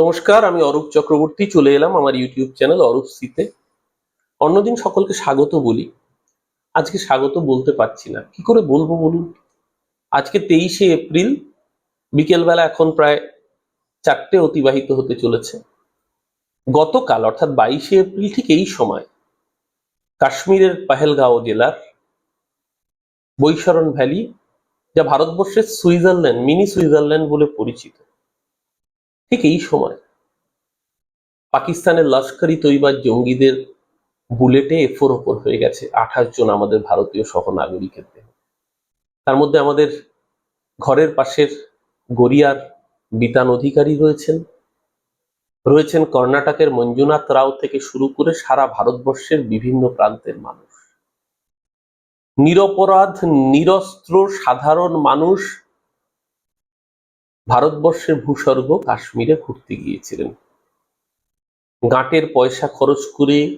নমস্কার, আমি অরূপ চক্রবর্তী, চলে এলাম আমার ইউটিউব চ্যানেল অরূপ সিতে অন্যদিন সকলকে স্বাগত বলি। আজকে স্বাগত বলতে পারছি না। কি করে বলব বলুন? আজকে তেইশে এপ্রিল, বিকেলবেলা এখন প্রায় চারটে অতিবাহিত হতে চলেছে। গতকাল, অর্থাৎ বাইশে এপ্রিল ঠিক এই সময়, কাশ্মীরের পাহেলগাঁও জেলার বৈশরণ ভ্যালি, যা ভারতবর্ষের সুইজারল্যান্ড, মিনি সুইজারল্যান্ড বলে পরিচিত। ঠিক এই সময় পাকিস্তানের লস্করি তৈবার জঙ্গিদের বুলেটে এফোর ওপর হয়ে গেছে আঠাশ জন আমাদের ভারতীয় সহ নাগরিকের দেহ। তার মধ্যে আমাদের ঘরের পাশের গড়িয়ার বিতান অধিকারী রয়েছেন। রয়েছেন কর্ণাটকের মঞ্জুনাথ রাও থেকে শুরু করে সারা ভারতবর্ষের বিভিন্ন প্রান্তের মানুষ। নিরপরাধ, নিরস্ত্র, সাধারণ মানুষ ভারতবর্ষের ভূস্বর্গ কাশ্মীরে ঘুরতে গিয়েছিলেন। গাঁটের পয়সা খরচ করে,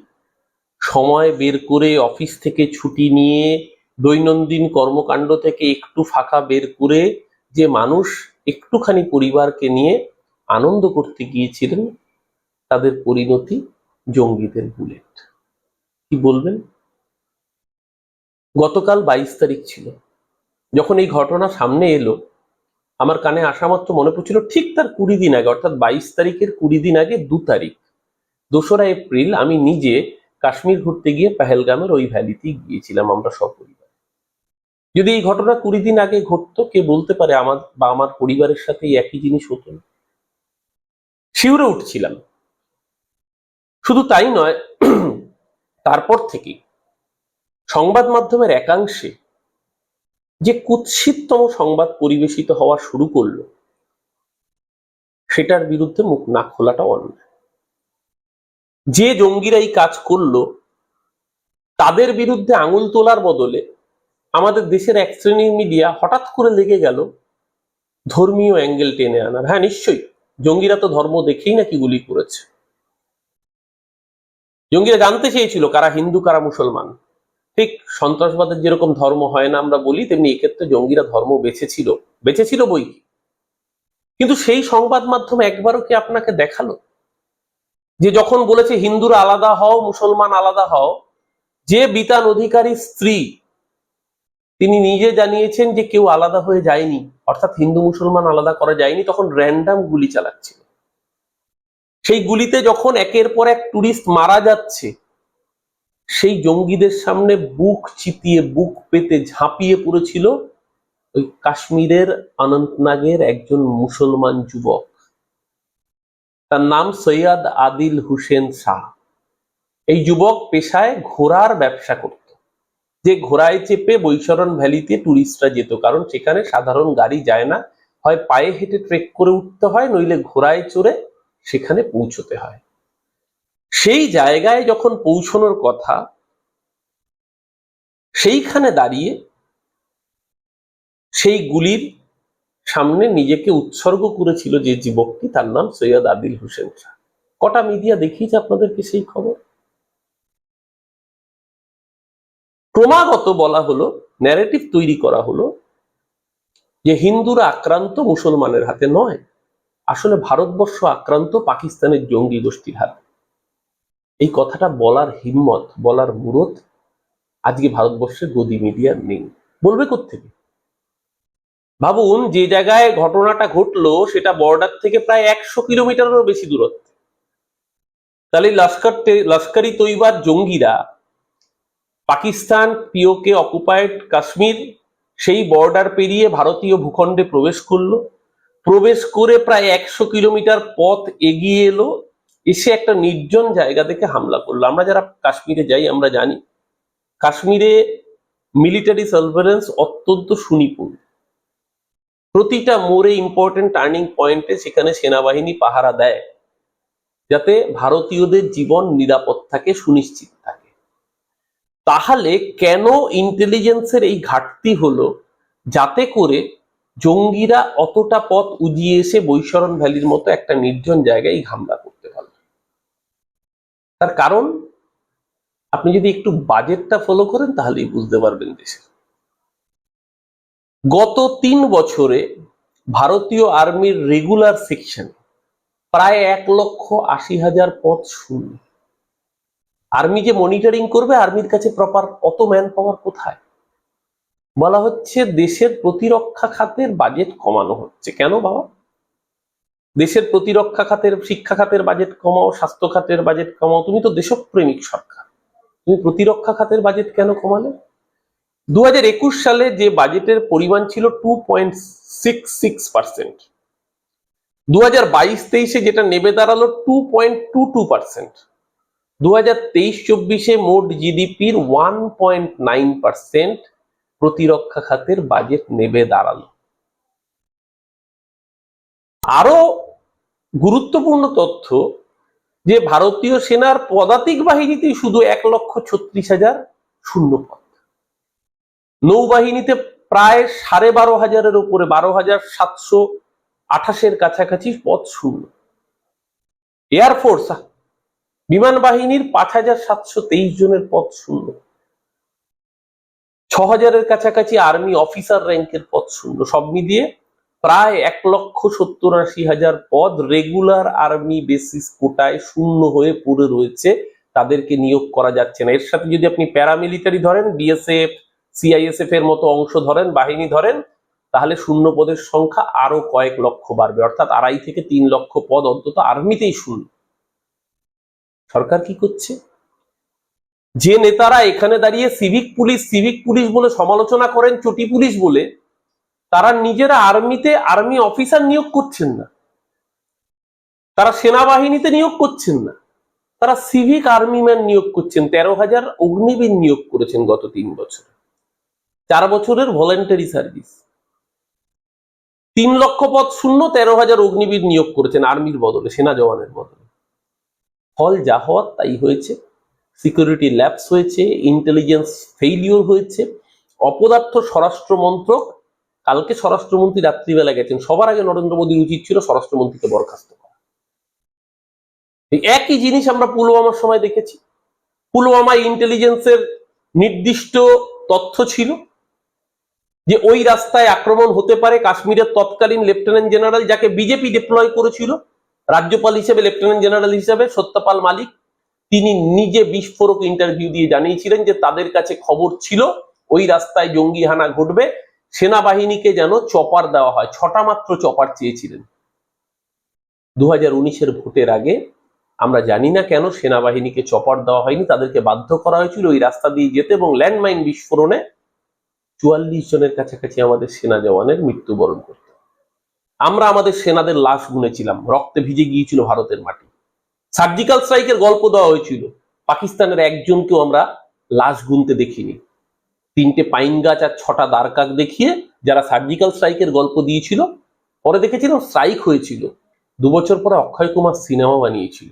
সময় বের করে অফিস থেকে ছুটি নিয়ে দৈনন্দিন কর্মকাণ্ড থেকে একটু ফাঁকা বের করে যে মানুষ একটুখানি পরিবারকে নিয়ে আনন্দ করতে গিয়েছিলেন, তাদের পরিণতি জঙ্গিদের বুলেট। কি বলবেন? গতকাল বাইশ তারিখ ছিল। যখন এই ঘটনা সামনে এলো আমার কানে আসা মাত্র মনে পড়ছিল ঠিক তার কুড়ি দিন আগে, অর্থাৎ বাইশ তারিখের কুড়ি দিন আগে দু তারিখ। দোসরা এপ্রিল আমি নিজে কাশ্মীর ঘুরতে গিয়ে পেহেলগামের ওই ভ্যালিতেই গিয়েছিলাম আমরা সপরিবার। যদি এই ঘটনা কুড়ি দিন আগে ঘটতো, কে বলতে পারে আমার বা আমার পরিবারের সাথে একই জিনিস হতো না? শিউরে উঠছিলাম। শুধু তাই নয়, তারপর থেকে সংবাদ মাধ্যমের একাংশে যে কুৎসিততম সংবাদ পরিবেশিত হওয়া শুরু করল, সেটার বিরুদ্ধে মুখ না খোলাটা অন্যায়। যে জঙ্গিরা এই কাজ করল, তাদের বিরুদ্ধে আঙুল তোলার বদলে আমাদের দেশের এক শ্রেণির মিডিয়া হঠাৎ করে লেগে গেল, ধর্মীয় অ্যাঙ্গেল টেনে আনার। হ্যাঁ নিশ্চয়ই, জঙ্গিরা তো ধর্ম দেখেই নাকি গুলি করেছে। জঙ্গিরা জানতে চেয়েছিল কারা হিন্দু, কারা মুসলমান। ঠিক সন্ত্রাসবাদের যেরকম ধর্ম হয় না আমরা বলি, তেমনি এক্ষেত্রে জঙ্গিরা ধর্ম বেছেছিল। বেছেছিল বই কিন্তু সেই সংবাদ মাধ্যম একবারও কি আপনাকে দেখাল? যে যখন বলেছে, হিন্দুরা আলাদা হও, মুসলমান আলাদা হও, যে বিতান অধিকারী স্ত্রী, তিনি নিজে জানিয়েছেন যে কেউ আলাদা হয়ে যায়নি, অর্থাৎ হিন্দু মুসলমান আলাদা করা যায়নি, তখন র্যান্ডাম গুলি চালাচ্ছিল সেই গুলিতে যখন একের পর এক টুরিস্ট মারা যাচ্ছে সেই জঙ্গিদের সামনে বুক চিতিয়ে, বুক পেতে ঝাঁপিয়ে পড়েছিল ওই কাশ্মীরের অনন্তনাগের একজন মুসলমান যুবক। তার নাম সৈয়দ আদিল হুসেন শাহ। এই যুবক পেশায় ঘোড়ার ব্যবসা করত। যে ঘোড়ায় চেপে বৈশরণ ভ্যালিতে টুরিস্টরা যেত, কারণ সেখানে সাধারণ গাড়ি যায় না। হয় পায়ে হেঁটে ট্রেক করে উঠতে হয়, নইলে ঘোড়ায় চড়ে সেখানে পৌঁছতে হয়। সেই জায়গায় যখন পৌঁছানোর কথা, সেইখানে দাঁড়িয়ে সেই গুলির সামনে নিজেকে উৎসর্গ করেছিল যে যুবকটি, তার নাম সৈয়দ আদিল হোসেন শাহ। কটা মিডিয়া দেখিয়েছে আপনাদেরকে সেই খবর? ক্রমাগত বলা হলো ন্যারেটিভ তৈরি করা হলো যে হিন্দুরা আক্রান্ত মুসলমানের হাতে নয়, আসলে ভারতবর্ষ আক্রান্ত পাকিস্তানের জঙ্গি গোষ্ঠীর হাতে। এই কথাটা বলার হিম্মত, বলার মুরত আজকে ভারতবর্ষের গদি মিডিয়ার নেই। বলবে থেকে ভাবুন, যে জায়গায় ঘটনাটা ঘটলো, সেটা বর্ডার থেকে প্রায় একশো কিলোমিটারেরও বেশি দূরত্বে। তাহলে লস্কর লস্করি তৈবার জঙ্গিরা পাকিস্তান পিওকে অকুপায়েড কাশ্মীর, সেই বর্ডার পেরিয়ে ভারতীয় ভূখণ্ডে প্রবেশ করল। প্রবেশ করে প্রায় একশো কিলোমিটার পথ এগিয়ে এলো এসে একটা নির্জন জায়গা থেকে হামলা করল। আমরা যারা কাশ্মীরে যাই, আমরা জানি কাশ্মীরে মিলিটারি সার্ভেলেন্স অত্যন্ত সুনিপুণ। প্রতিটা মোড়ে ইম্পর্টেন্ট টার্নিং পয়েন্টে সেখানে সেনাবাহিনী পাহারা দেয়, যাতে ভারতীয়দের জীবন নিরাপদ থাকে, সুনিশ্চিত থাকে। তাহলে কেন ইন্টেলিজেন্সের এই ঘাটতি হলো? যাতে করে জঙ্গিরা অতটা পথ উজিয়ে এসে বৈশরণ ভ্যালির মতো একটা নির্জন জায়গায় হামলা পারল তার কারণ, আপনি যদি একটু বাজেটটা ফলো করেন, তাহলেই বুঝতে পারবেন দেশের গত তিন বছরে ভারতীয় আর্মির রেগুলার সেকশন প্রায় এক লক্ষ আশি হাজার পদ শূন্য। আর্মি যে মনিটরিং করবে, আর্মির কাছে প্রপার অত ম্যান পাওয়ার কোথায়? বলা হচ্ছে দেশের প্রতিরক্ষা খাতের বাজেট কমানো হচ্ছে। কেন বাবা? দেশের প্রতিরক্ষা খাতের, শিক্ষা খাতের বাজেট কমাও, স্বাস্থ্য খাতের বাজেট কমাও। তুমি তো দেশপ্রেমিক সরকার। তুমি প্রতিরক্ষা খাতের বাজেট কেন কমালে? দু সালে যে বাজেটের পরিমাণ ছিল two point six six percent দু হাজার বাইশ তেইশে যেটা নেবে দাঁড়াল two point two two percent দু হাজার তেইশ চব্বিশে মোট জিডিপির ওয়ান পয়েন্ট নাইন পার্সেন্ট প্রতিরক্ষা খাতের বাজেট নেবে দাঁড়াল। আরও গুরুত্বপূর্ণ তথ্য যে ভারতীয় সেনার পদাতিক বাহিনীতেই শুধু এক লক্ষ ছত্রিশ হাজার শূন্য পদ। নৌবাহিনীতে প্রায় সাড়ে বারো হাজারের উপরে বারো হাজার সাতশো আঠাশের কাছাকাছি পদ শূন্য। এয়ারফোর্স বিমান বাহিনীর পাঁচ হাজার সাতশো তেইশ জনের পদ শূন্য। ছ হাজারের কাছাকাছি আর্মি অফিসার র্যাঙ্কের পদ শূন্য। সব মিলিয়ে প্রায় এক লক্ষ সত্তর আশি হাজার পদ রেগুলার আর্মি বেসিস কোটায় শূন্য হয়ে পড়ে রয়েছে। তাদেরকে নিয়োগ করা যাচ্ছে না। এর সাথে যদি আপনি প্যারামিলিটারি ধরেন বিএসএফ সিআইএসএফ এর মতো অংশ ধরেন, বাহিনী ধরেন, তাহলে শূন্য পদের সংখ্যা আরও কয়েক লক্ষ বাড়বে। অর্থাৎ আড়াই থেকে তিন লক্ষ পদ অন্তত আর্মিতেই শূন্য। সরকার কি করছে? যে নেতারা এখানে দাঁড়িয়ে সিভিক পুলিশ সিভিক পুলিশ বলে সমালোচনা করেন, চটি পুলিশ বলে তারা নিজেরা আর্মিতে, আর্মি অফিসার নিয়োগ করছেন না। তারা সেনাবাহিনীতে নিয়োগ করছেন না। তারা সিভিক আর্মি ম্যান নিয়োগ করছেন। তেরো হাজার অগ্নিবীর নিয়োগ করেছেন গত তিন বছর। চার বছরের ভলেন্টারি সার্ভিস তিন লক্ষ পদ শূন্য, তেরো হাজার অগ্নিবীর নিয়োগ করেছেন আর্মির বদলে, সেনা জওয়ানের বদলে। ফল যা হওয়ার তাই হয়েছে। সিকিউরিটি ল্যাপস হয়েছে ইন্টেলিজেন্স ফেইলিওর হয়েছে। অপদার্থ স্বরাষ্ট্র মন্ত্রক কালকে স্বরাষ্ট্রমন্ত্রী রাত্রিবেলা গেছেন, সবার আগে নরেন্দ্র মোদীর উচিত ছিল স্বরাষ্ট্রমন্ত্রীকে বরখাস্ত করা। একই জিনিস আমরা পুলওয়ামার সময় দেখেছি। পুলওয়ামায় ইন্টেলিজেন্সের নির্দিষ্ট তথ্য ছিল যে ওই রাস্তায় আক্রমণ হতে পারে কাশ্মীরের তৎকালীন লেফটেন্যান্ট জেনারেল, যাকে বিজেপি ডিপ্লয় করেছিল, রাজ্যপাল হিসেবে, লেফটেন্যান্ট জেনারেল হিসেবে সত্যপাল মালিক। তিনি নিজে বিস্ফোরক ইন্টারভিউ দিয়ে জানিয়েছিলেন যে তাদের কাছে খবর ছিল, ওই রাস্তায় জঙ্গি হানা ঘটবে সেনাবাহিনীকে যেন চপার দেওয়া হয়। ছটা মাত্র চপার চেয়েছিলেন। দু হাজার উনিশের ভোটের আগে আমরা জানি না কেন সেনাবাহিনীকে চপার দেওয়া হয়নি। তাদেরকে বাধ্য করা হয়েছিল ওই রাস্তা দিয়ে যেতে এবং ল্যান্ডমাইন বিস্ফোরণে চুয়াল্লিশ জনের কাছাকাছি আমাদের সেনা জওয়ানের মৃত্যুবরণ করতে আমরা আমাদের সেনাদের লাশ গুনেছিলাম। রক্তে ভিজে গিয়েছিল ভারতের মাটি। সার্জিক্যাল স্ট্রাইকের গল্প দেওয়া হয়েছিল। পাকিস্তানের একজনকেও আমরা লাশ গুনতে দেখিনি। তিনটে পাইন গাছ আর ছটা দারকাক দেখিয়ে যারা সার্জিক্যাল স্ট্রাইকের গল্প দিয়েছিল, পরে দেখেছিলাম স্ট্রাইক হয়েছিল। দু বছর পরে অক্ষয় কুমার সিনেমা বানিয়েছিল।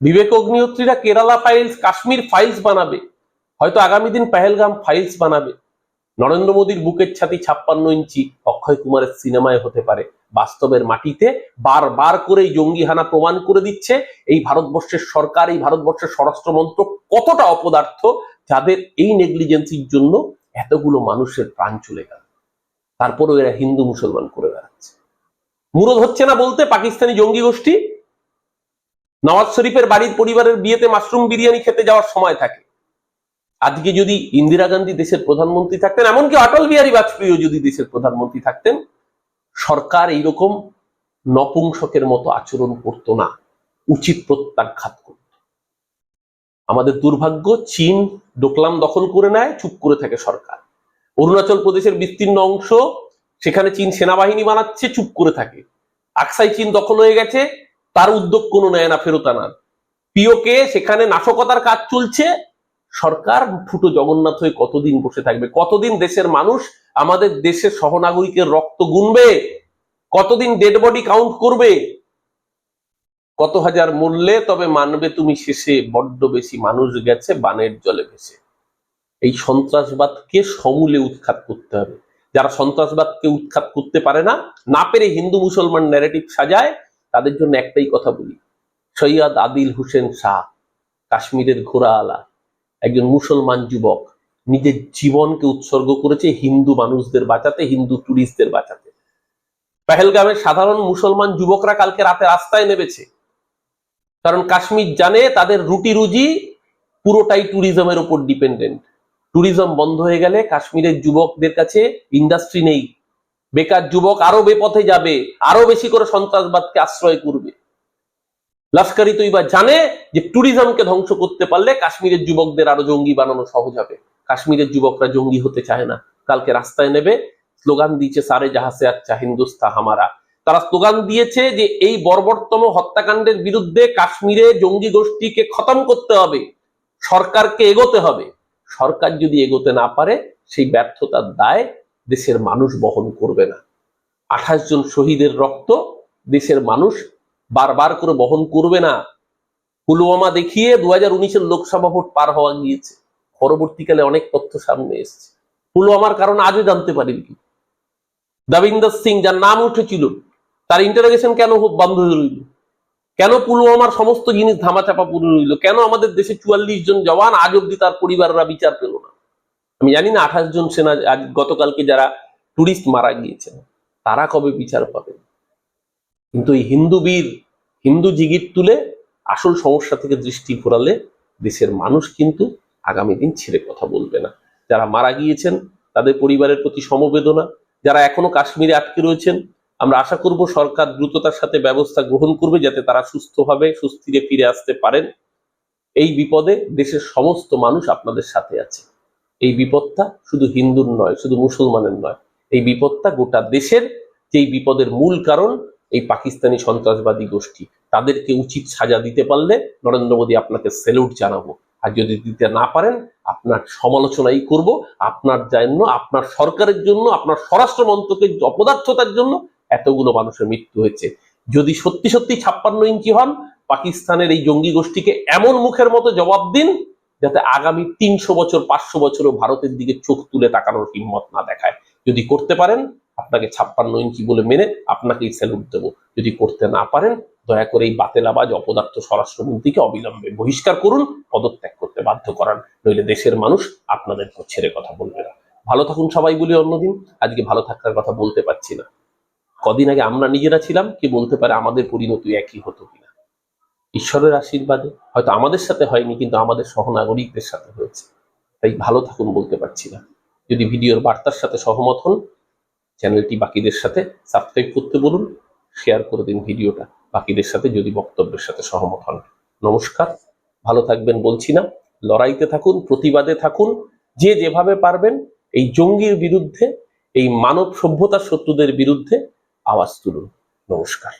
বিবেক অগ্নিহোত্রীরা কেরালা ফাইলস কাশ্মীর ফাইলস বানাবে। হয়তো আগামী দিন পেহেলগাম ফাইলস বানাবে। নরেন্দ্র মোদীর বুকের ছাতি ছাপ্পান্ন ইঞ্চি অক্ষয় কুমারের সিনেমায় হতে পারে। বাস্তবের মাটিতে বারবার করে জঙ্গি হানা প্রমাণ করে দিচ্ছে, এই ভারতবর্ষের সরকার, এই ভারতবর্ষের স্বরাষ্ট্র মন্ত্রক কতটা অপদার্থ যাদের এই নেগলিজেন্সির জন্য এতগুলো মানুষের প্রাণ চলে গেল। তারপরও এরা হিন্দু মুসলমান করে বেড়াচ্ছে। মুরদ হচ্ছে না বলতে পাকিস্তানি জঙ্গি গোষ্ঠী। নওয়াজ শরীফের বাড়ির পরিবারের বিয়েতে মাশরুম বিরিয়ানি খেতে যাওয়ার সময় থাকে। আজকে যদি ইন্দিরা গান্ধী দেশের প্রধানমন্ত্রী থাকতেন, এমনকি অটল বিহারী বাজপেয়ীও যদি দেশের প্রধানমন্ত্রী থাকতেন, সরকার এইরকম নপুংসকের মতো আচরণ করতো না, উচিত প্রত্যাঘাত করত। আমাদের দুর্ভাগ্য চীন ডোকলাম দখল করে নেয়, চুপ করে থাকে সরকার। অরুণাচল প্রদেশের বিস্তীর্ণ অংশ, সেখানে চীন সেনাবাহিনী বানাচ্ছে, চুপ করে থাকে। আকসাই চীন দখল হয়ে গেছে, তার উদ্যোগ কোনো নেয় না, ফেরত আনার। পিওকে, সেখানে নাশকতার কাজ চলছে। সরকার ফুটো জগন্নাথ হয়ে কতদিন বসে থাকবে? কতদিন দেশের মানুষ আমাদের দেশের সহনাগরিকের রক্ত গুনবে? কতদিন ডেড বডি কাউন্ট করবে? কত হাজার মূল্যে তবে মানবে তুমি শেষে, বড্ড বেশি মানুষ গেছে, বানের জলে ভেসে। এই সন্ত্রাসবাদকে সমূলে উৎখাত করতে হবে। যারা সন্ত্রাসবাদকে উৎখাত করতে পারে না না পেরে হিন্দু মুসলমান ন্যারেটিভ সাজায়, তাদের জন্য একটাই কথা বলি। সৈয়দ আদিল হোসেন শাহ, কাশ্মীরের ঘোড়া আলা একজন মুসলমান যুবক, নিজের জীবনকে উৎসর্গ করেছে হিন্দু মানুষদের বাঁচাতে, হিন্দু টুরিস্টদের বাঁচাতে। পেহেলগামের সাধারণ মুসলমান যুবকরা কালকে রাতে রাস্তায় নেমেছে। কারণ কাশ্মীর জানে তাদের রুটি রুজি পুরোটাই ট্যুরিজমের উপর ডিপেন্ডেন্ট ট্যুরিজম বন্ধ হয়ে গেলে কাশ্মীরের যুবকদের কাছে ইন্ডাস্ট্রি নেই। বেকার যুবক আরও বেপথে যাবে, আরও বেশি করে সন্ত্রাসবাদকে আশ্রয় করবে। লস্করি তৈবা জানে যে ট্যুরিজমকে ধ্বংস করতে পারলে কাশ্মীরের যুবকদের আরও জঙ্গি বানানো সহজ হবে। কাশ্মীরের যুবকরা জঙ্গি হতে চায় না। কালকে রাস্তায় নেবে, স্লোগান দিচ্ছে সারে জাহাজে আচ্ছা হিন্দুস্তা, হামারা। তারা স্লোগান দিয়েছে যে এই বর্বরতম হত্যাকাণ্ডের বিরুদ্ধে কাশ্মীরে জঙ্গি গোষ্ঠীকে খতম করতে হবে, সরকারকে এগোতে হবে। সরকার যদি এগোতে না পারে, সেই ব্যর্থতার দায় দেশের মানুষ বহন করবে না। আঠাশ জন শহীদের রক্ত দেশের মানুষ বারবার করে বহন করবে না। পুলওয়ামা দেখিয়ে দু হাজার উনিশের লোকসভা ভোট পার হওয়া গিয়েছে। পরবর্তীকালে অনেক তথ্য সামনে এসেছে। পুলওয়ামার কারণ আজও জানতে পারেন। কি দাবিন্দর সিং, যার নাম উঠেছিল তার ইন্টারোগেশন কেন বন্ধ রইল? কেন পুলওয়ামার সমস্ত জিনিস ধামাচাপা পুরো রইল? কেন আমাদের দেশে চুয়াল্লিশ জন জওয়ান আজ অব্দি তার পরিবাররা বিচার পেল না? আমি জানি না আঠাশ জন সেনা আজ গতকালকে যারা টুরিস্ট মারা গিয়েছেন, তারা কবে বিচার পাবে? কিন্তু এই হিন্দু বীর, হিন্দু জিগির তুলে আসল সমস্যা থেকে দৃষ্টি ঘোরালে দেশের মানুষ কিন্তু আগামী দিন ছেড়ে কথা বলবে না। যারা মারা গিয়েছেন, তাদের পরিবারের প্রতি সমবেদনা, যারা এখনও কাশ্মীরে আটকে রয়েছেন আমরা আশা করব সরকার দ্রুততার সাথে ব্যবস্থা গ্রহণ করবে যাতে তারা সুস্থভাবে, সুস্থিরে ফিরে আসতে পারেন। এই বিপদে দেশের সমস্ত মানুষ আপনাদের সাথে আছে। এই বিপদটা শুধু হিন্দুর নয়, শুধু মুসলমানের নয়। এই বিপদটা গোটা দেশের যেই বিপদের মূল কারণ, এই পাকিস্তানি সন্ত্রাসবাদী গোষ্ঠী। তাদেরকে উচিত সাজা দিতে পারলে নরেন্দ্র মোদী আপনাকে সেলুট জানাব। আর যদি দিতে না পারেন, আপনার সমালোচনাই করব। আপনার জন্য, আপনার সরকারের জন্য, আপনার স্বরাষ্ট্র মন্ত্রকের অপদার্থতার জন্য এতগুলো মানুষের মৃত্যু হয়েছে। যদি সত্যি সত্যি ছাপ্পান্ন ইঞ্চি হন, পাকিস্তানের এই জঙ্গি গোষ্ঠীকে এমন মুখের মতো জবাব দিন যাতে আগামী তিনশো বছর, পাঁচশো বছরও ভারতের দিকে চোখ তুলে তাকানোর হিম্মত না দেখায়। যদি করতে পারেন, আপনাকে ছাপ্পান্ন ইঞ্চি বলে মেনে আপনাকেই স্যালুট দেবো। যদি করতে না পারেন, দয়া করে এই বাতেলাবাজ অপদার্থ স্বরাষ্ট্রমন্ত্রীকে অবিলম্বে বহিষ্কার করুন, পদত্যাগ করতে বাধ্য করান। নইলে দেশের মানুষ আপনাদের ছেড়ে কথা বলবে না। ভালো থাকুন সবাই বলি অন্যদিন। আজকে ভালো থাকার কথা বলতে পারছি না। কদিন আগে আমরা নিজেরা ছিলাম, কি বলতে পারে আমাদের পরিণতি একই হতো কিনা। ঈশ্বরের আশীর্বাদে, হয়তো আমাদের সাথে হয়নি, কিন্তু আমাদের সহনাগরিকদের সাথে হয়েছে। তাই ভালো থাকুন বলতে পারছি না। যদি ভিডিওর বার্তার সাথে সহমত হন, চ্যানেলটি বাকিদের সাথে সাবস্ক্রাইব করতে বলুন, শেয়ার করে দিন ভিডিওটা বাকিদের সাথে যদি বক্তব্যের সাথে সহমত হন। নমস্কার, ভালো থাকবেন বলছি না। লড়াইতে থাকুন, প্রতিবাদে থাকুন, যে যেভাবে পারবেন, এই জঙ্গির বিরুদ্ধে, এই মানব সভ্যতার শত্রুদের বিরুদ্ধে আওয়াজ তুলুন নমস্কার।